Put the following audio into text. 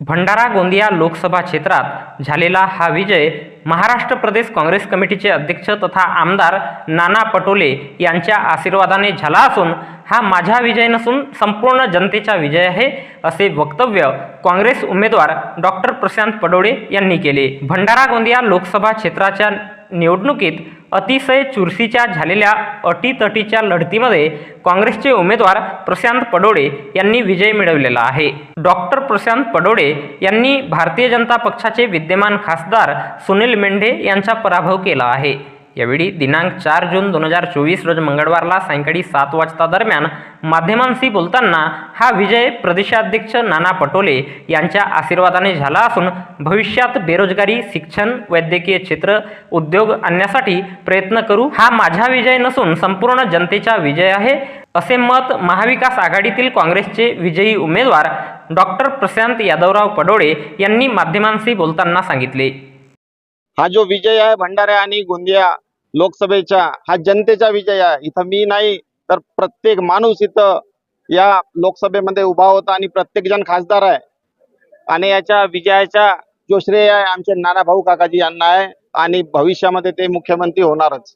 भंडारा गोंदिया लोकसभा क्षेत्रात झालेला हा विजय महाराष्ट्र प्रदेश काँग्रेस कमिटीचे अध्यक्ष तथा आमदार नाना पटोले यांच्या आशीर्वादाने झाला असून हा माझा विजय नसून संपूर्ण जनतेचा विजय आहे असे वक्तव्य काँग्रेस उमेदवार डॉक्टर प्रशांत पडोळे यांनी केले. भंडारा गोंदिया लोकसभा क्षेत्राच्या निवडणुकीत अतिशय चुरशीच्या झालेल्या अटीतटीच्या लढतीमध्ये काँग्रेसचे उमेदवार प्रशांत पडोळे यांनी विजय मिळवलेला आहे. डॉक्टर प्रशांत पडोळे यांनी भारतीय जनता पक्षाचे विद्यमान खासदार सुनील मेंढे यांचा पराभव केला आहे. यावेळी दिनांक चार जून दोन हजार चोवीस रोज मंगळवारला सायंकाळी सात वाजता दरम्यान माध्यमांशी बोलताना हा विजय प्रदेशाध्यक्ष नाना पटोले यांच्या आशीर्वादाने झाला असून भविष्यात बेरोजगारी शिक्षण वैद्यकीय क्षेत्र उद्योग आणण्यासाठी प्रयत्न करू हा माझा विजय नसून संपूर्ण जनतेचा विजय आहे असे मत महाविकास आघाडीतील काँग्रेसचे विजयी उमेदवार डॉक्टर प्रशांत यादवराव पडोळे यांनी माध्यमांशी बोलताना सांगितले. हा जो विजय आहे भंडारा आणि गोंदिया लोकसभेचा हा जनतेचा विजय आहे. इथं मी नाही तर प्रत्येक माणूस इथं या लोकसभेमध्ये उभा होता आणि प्रत्येक जण खासदार आहे. आणि याच्या विजयाचा जो श्रेय आहे आमचे नाना भाऊ काकाजी यांना आहे आणि भविष्यामध्ये ते मुख्यमंत्री होणारच.